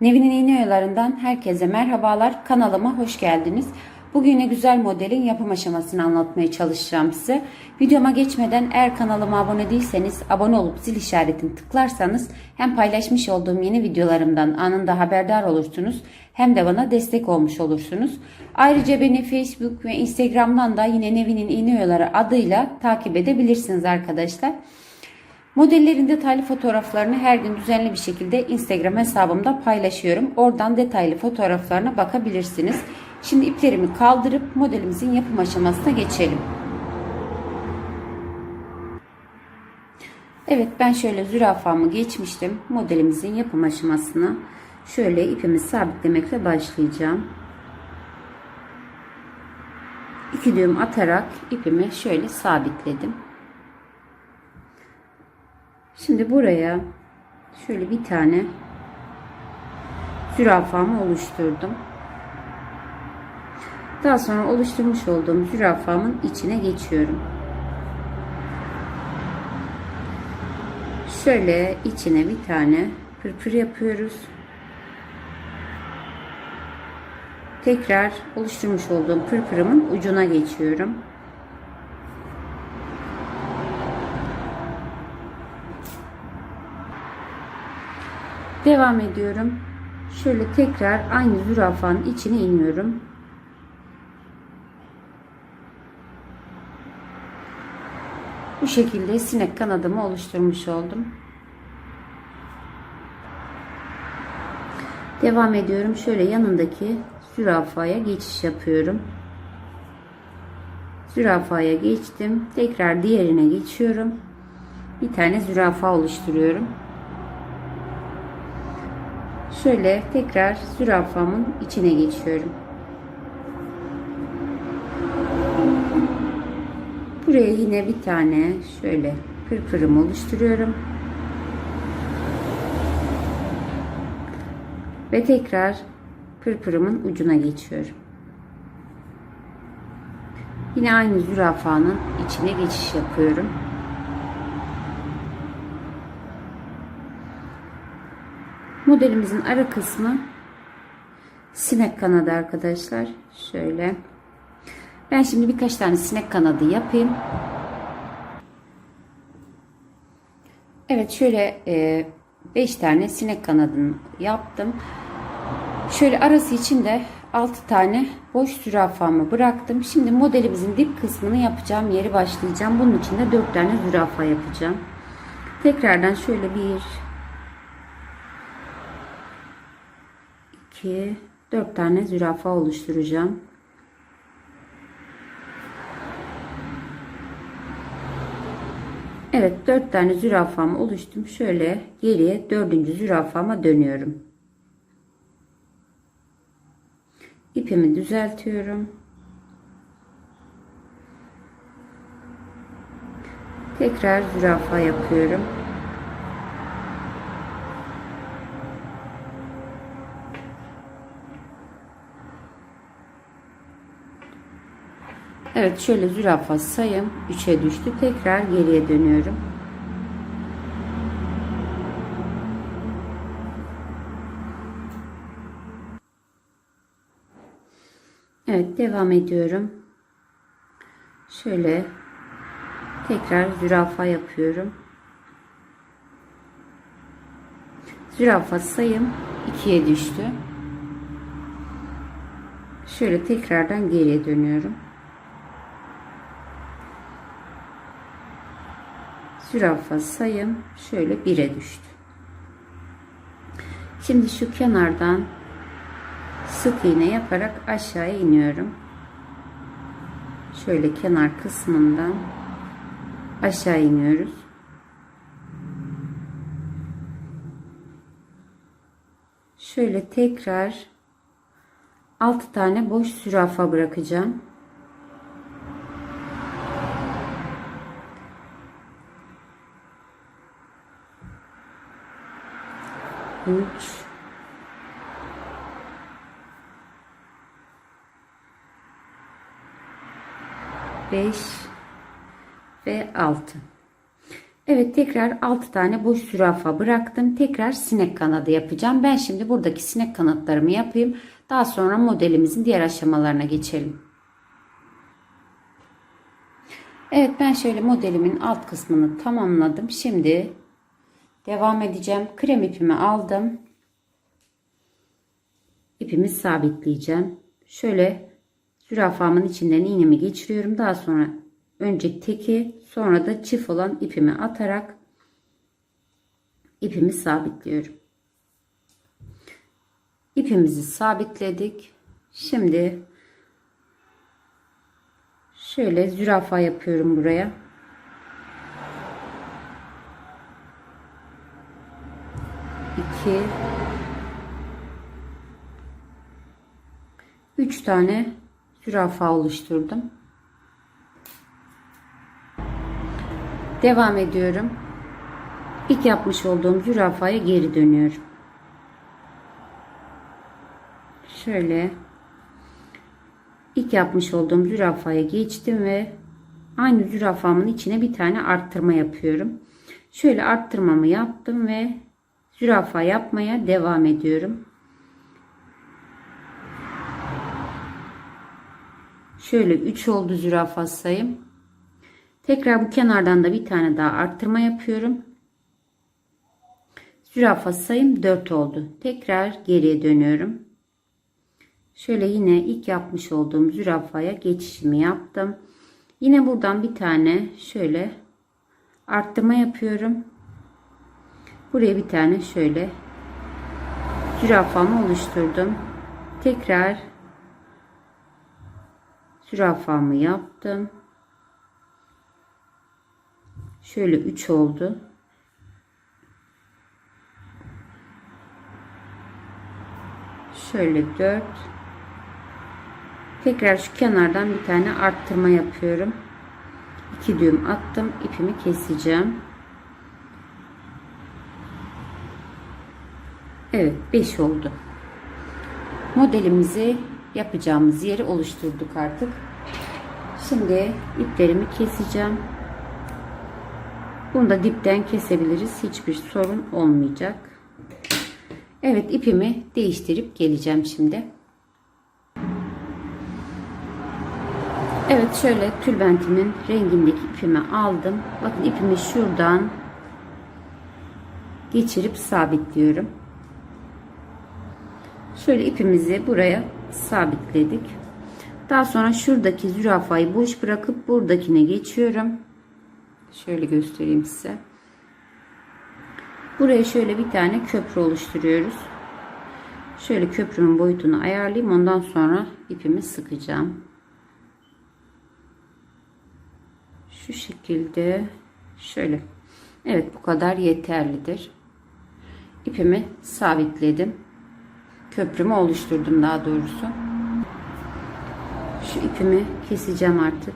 Nevin'in iğne oyalarından herkese merhabalar. Kanalıma hoş geldiniz. Bugün yine güzel modelin yapım aşamasını anlatmaya çalışacağım size. Videoma geçmeden eğer kanalıma abone değilseniz abone olup zil işaretini tıklarsanız hem paylaşmış olduğum yeni videolarımdan anında haberdar olursunuz hem de bana destek olmuş olursunuz. Ayrıca beni Facebook ve Instagram'dan da yine Nevin'in iğne oyaları adıyla takip edebilirsiniz arkadaşlar. Modellerin detaylı fotoğraflarını her gün düzenli bir şekilde Instagram hesabımda paylaşıyorum. Oradan detaylı fotoğraflarına bakabilirsiniz. Şimdi iplerimi kaldırıp modelimizin yapım aşamasına geçelim. Evet ben şöyle zürafamı geçmiştim. Modelimizin yapım aşamasına şöyle ipimi sabitlemekle başlayacağım. İki düğüm atarak ipimi şöyle sabitledim. Şimdi buraya şöyle bir tane zürafamı oluşturdum. Daha sonra oluşturmuş olduğum zürafamın içine geçiyorum. Şöyle içine bir tane pırpır yapıyoruz. Tekrar oluşturmuş olduğum pırpırımın ucuna geçiyorum. Devam ediyorum. Şöyle tekrar aynı zürafanın içine iniyorum. Bu şekilde sinek kanadımı oluşturmuş oldum. Devam ediyorum. Şöyle yanındaki zürafaya geçiş yapıyorum. Zürafaya geçtim. Tekrar diğerine geçiyorum. Bir tane zürafa oluşturuyorum. Şöyle tekrar zürafamın içine geçiyorum. Buraya yine bir tane şöyle pırpırım oluşturuyorum. Ve tekrar pırpırımın ucuna geçiyorum. Yine aynı zürafanın içine geçiş yapıyorum. Modelimizin ara kısmı sinek kanadı arkadaşlar. Şöyle. Ben şimdi birkaç tane sinek kanadı yapayım. Evet şöyle 5 tane sinek kanadını yaptım. Şöyle arası için de 6 tane boş zürafamı bıraktım. Şimdi modelimizin dip kısmını yapacağım yeri başlayacağım. Bunun için de 4 tane zürafa yapacağım. Tekrardan şöyle bir 2 4 tane zürafa oluşturacağım. Evet 4 tane zürafamı oluştum. Şöyle geriye 4. zürafama dönüyorum. İpimi düzeltiyorum. Tekrar zürafa yapıyorum. Evet şöyle zürafa sayım 3'e düştü. Tekrar geriye dönüyorum. Evet devam ediyorum. Şöyle tekrar zürafa yapıyorum. Zürafa sayım 2'ye düştü. Şöyle tekrardan geriye dönüyorum. Zürafa sayım şöyle 1'e düştü. Şimdi şu kenardan sık iğne yaparak aşağıya iniyorum. Şöyle kenar kısmından aşağı iniyoruz. Şöyle tekrar 6 tane boş zürafa bırakacağım. Üç, beş ve altı. Evet tekrar 6 tane boş zürafa bıraktım. Tekrar sinek kanadı yapacağım. Ben şimdi buradaki sinek kanatlarımı yapayım. Daha sonra modelimizin diğer aşamalarına geçelim. Evet ben şöyle modelimin alt kısmını tamamladım. Şimdi devam edeceğim. Krem ipimi aldım. İpimi sabitleyeceğim. Şöyle zürafamın içinden iğnemi geçiriyorum. Daha sonra önce teki sonra da çift olan ipimi atarak ipimi sabitliyorum. İpimizi sabitledik. Şimdi şöyle zürafa yapıyorum buraya. İki, üç tane zürafa oluşturdum. Devam ediyorum. İlk yapmış olduğum zürafaya geri dönüyorum. Şöyle ilk yapmış olduğum zürafaya geçtim ve aynı zürafamın içine bir tane arttırma yapıyorum. Şöyle arttırmamı yaptım ve zürafa yapmaya devam ediyorum. Şöyle 3 oldu zürafa sayım. Tekrar bu kenardan da bir tane daha arttırma yapıyorum. Zürafa sayım 4 oldu. Tekrar geriye dönüyorum. Şöyle yine ilk yapmış olduğum zürafaya geçişimi yaptım. Yine buradan bir tane şöyle arttırma yapıyorum. Buraya bir tane şöyle zürafamı oluşturdum. Tekrar zürafamı yaptım. Şöyle 3 oldu. Şöyle 4. Tekrar şu kenardan bir tane arttırma yapıyorum. 2 düğüm attım. ipimi keseceğim. Evet 5 oldu. Modelimizi yapacağımız yeri oluşturduk artık. Şimdi iplerimi keseceğim. Bunu da dipten kesebiliriz. Hiçbir sorun olmayacak. Evet ipimi değiştirip geleceğim şimdi. Evet şöyle tülbentimin rengindeki ipimi aldım. Bakın ipimi şuradan geçirip sabitliyorum. Şöyle ipimizi buraya sabitledik. Daha sonra şuradaki zürafayı boş bırakıp buradakine geçiyorum. Şöyle göstereyim size. Buraya şöyle bir tane köprü oluşturuyoruz. Şöyle köprünün boyutunu ayarlayayım. Ondan sonra ipimi sıkacağım. Şu şekilde şöyle. Evet bu kadar yeterlidir. İpimi sabitledim. Köprümü oluşturdum daha doğrusu. Şu ipimi keseceğim artık.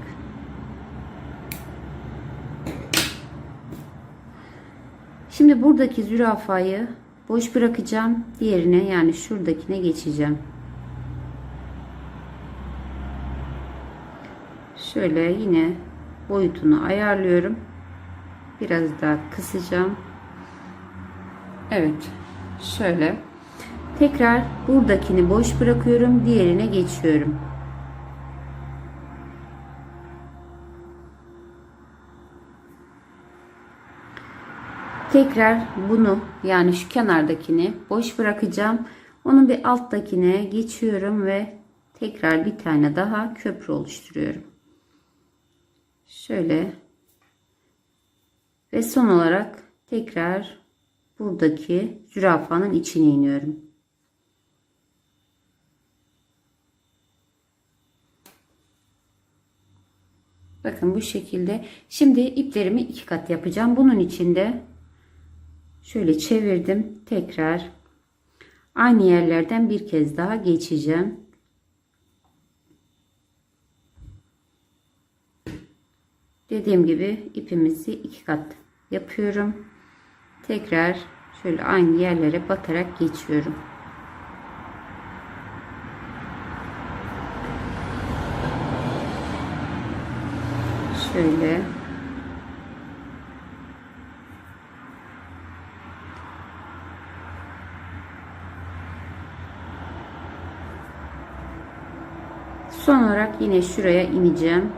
Şimdi buradaki zürafayı boş bırakacağım. Diğerine yani şuradakine geçeceğim. Şöyle yine boyutunu ayarlıyorum. Biraz daha kısacağım. Evet. Şöyle. Tekrar buradakini boş bırakıyorum. Diğerine geçiyorum. Tekrar bunu yani şu kenardakini boş bırakacağım. Onun bir alttakine geçiyorum ve tekrar bir tane daha köprü oluşturuyorum. Şöyle ve son olarak tekrar buradaki zürafanın içine iniyorum. Bakın bu şekilde. Şimdi iplerimi iki kat yapacağım. Bunun içinde Şöyle çevirdim. Tekrar aynı yerlerden bir kez daha geçeceğim. Dediğim gibi ipimizi iki kat yapıyorum. Tekrar şöyle aynı yerlere batarak geçiyorum. Şöyle. Son olarak yine şuraya ineceğim.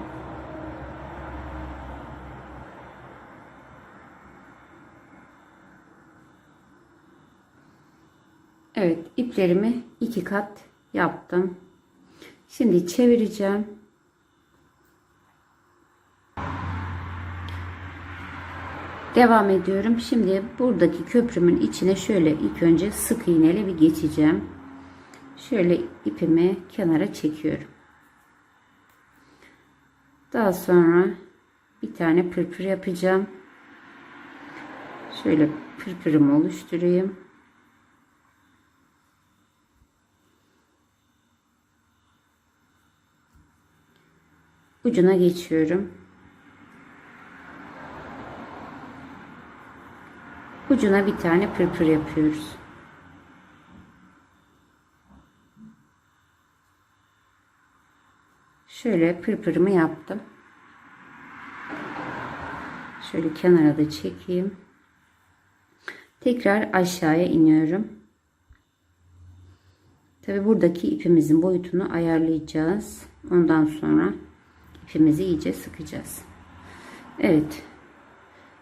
Evet iplerimi iki kat yaptım. Şimdi çevireceğim. Devam ediyorum. Şimdi buradaki köprümün içine şöyle ilk önce sık iğneyle bir geçeceğim. Şöyle ipimi kenara çekiyorum. Daha sonra bir tane pırpır yapacağım. Şöyle pırpırımı oluşturayım. Ucuna geçiyorum. Ucuna bir tane pırpır yapıyoruz. Şöyle pırpırımı yaptım. Şöyle kenara da çekeyim. Tekrar aşağıya iniyorum. Tabi buradaki ipimizin boyutunu ayarlayacağız. Ondan sonra ipimizi iyice sıkacağız. Evet.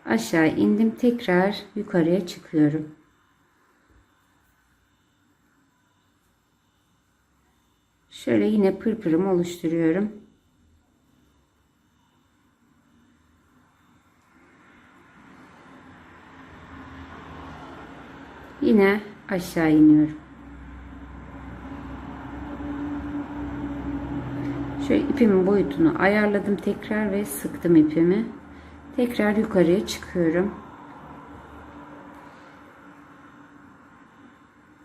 Aşağı indim. Tekrar yukarıya çıkıyorum. Şöyle yine pırpırımı oluşturuyorum. Yine aşağı iniyorum. Şöyle ipimin boyutunu ayarladım tekrar ve sıktım ipimi. Tekrar yukarıya çıkıyorum.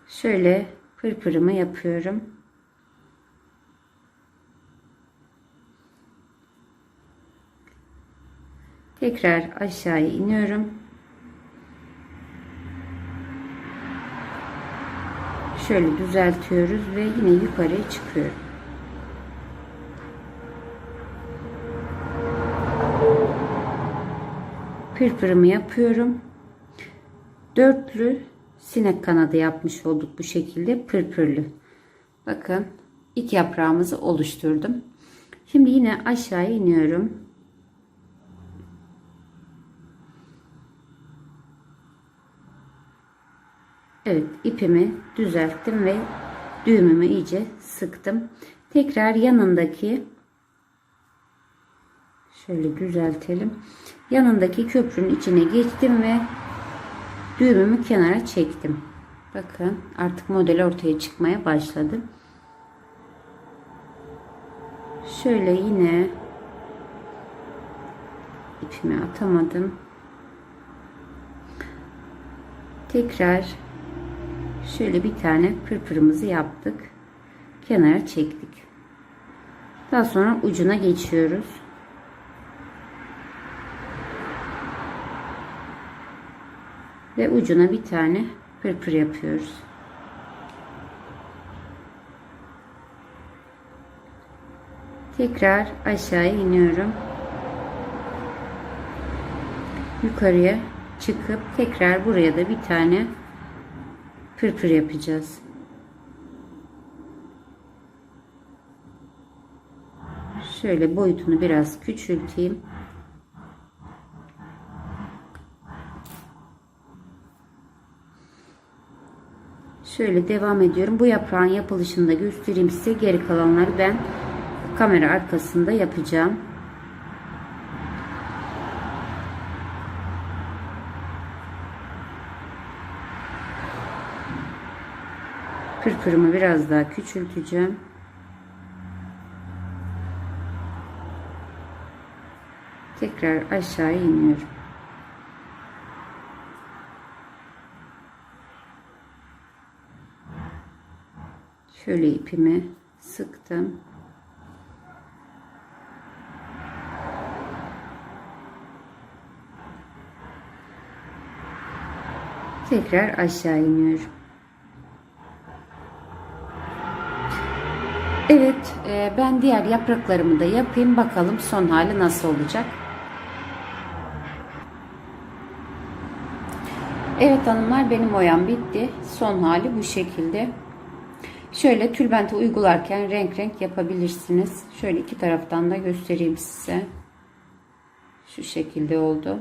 Şöyle pırpırımı yapıyorum. Tekrar aşağıya iniyorum. Şöyle düzeltiyoruz ve yine yukarıya çıkıyorum. Pırpırımı yapıyorum. Dörtlü sinek kanadı yapmış olduk bu şekilde pırpırlı. Bakın ilk yaprağımızı oluşturdum. Şimdi yine aşağıya iniyorum. Evet ipimi düzelttim ve düğümümü iyice sıktım. Tekrar yanındaki şöyle düzeltelim. Yanındaki köprünün içine geçtim ve düğümümü kenara çektim. Bakın artık model ortaya çıkmaya başladı. Şöyle yine ipimi atamadım. Tekrar şöyle bir tane pırpırımızı yaptık. Kenara çektik. Daha sonra ucuna geçiyoruz. Ve ucuna bir tane pırpır yapıyoruz. Tekrar aşağıya iniyorum. Yukarıya çıkıp tekrar buraya da bir tane pırpır yapacağız. Şöyle boyutunu biraz küçülteyim. Şöyle devam ediyorum. Bu yaprağın yapılışını da göstereyim size. Geri kalanları ben kamera arkasında yapacağım. Pırpırımı biraz daha küçülteceğim. Tekrar aşağı iniyorum. Şöyle ipimi sıktım. Tekrar aşağı iniyorum. Evet, e, ben diğer yapraklarımı da yapayım. Bakalım son hali nasıl olacak. Evet hanımlar benim oyam bitti. Son hali bu şekilde. Şöyle tülbente uygularken renk renk yapabilirsiniz. Şöyle iki taraftan da göstereyim size. Şu şekilde oldu.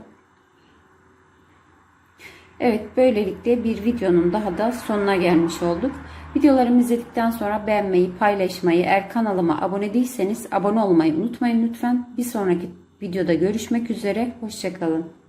Evet böylelikle bir videonun daha da sonuna gelmiş olduk. Videolarımı izledikten sonra beğenmeyi, paylaşmayı, eğer kanalıma abone değilseniz abone olmayı unutmayın lütfen. Bir sonraki videoda görüşmek üzere. Hoşçakalın.